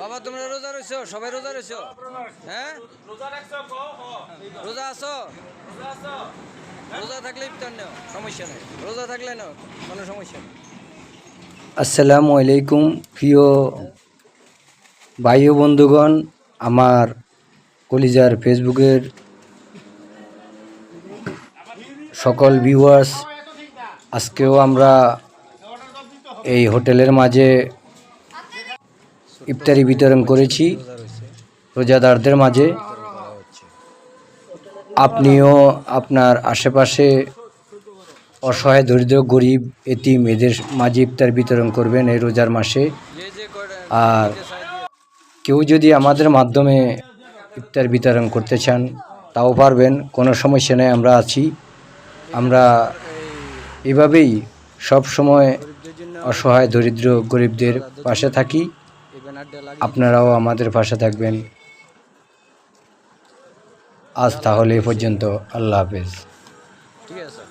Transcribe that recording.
বাবা তোমরা রোজা রয়েছো? সবাই রোজা রয়েছো? হ্যাঁ? রোজা আছো? রোজা থাকলে ইফতার নেও সমস্যা নেই। রোজা থাকলে নাও কোনো সমস্যা নেই। আসসালামু আলাইকুম প্রিয় ভাই বন্ধুগণ আমার কলিজার ফেসবুকের সকল ভিউয়ার্স আজকেও আমরা এই হোটেলের মাঝে ইফতারি বিতরণ করেছি রোজাদারদের মাঝে। আপনিও আপনার আশেপাশে অসহায়, দরিদ্র, গরিব, এতিম এদের মাঝে ইফতার বিতরণ করবেন এই রোজার মাসে। আর কেউ যদি আমাদের মাধ্যমে ইফতার বিতরণ করতে চান, তাও পারবেন, কোনো সমস্যা নেই, আমরা আছি। আমরা এভাবেই সব সময় অসহায়, দরিদ্র, গরিবদের পাশে থাকি। আপনারাও আমাদের পাশে থাকবেন। আজ তাহলে এ পর্যন্ত। আল্লাহ হাফেজ। ঠিক আছে।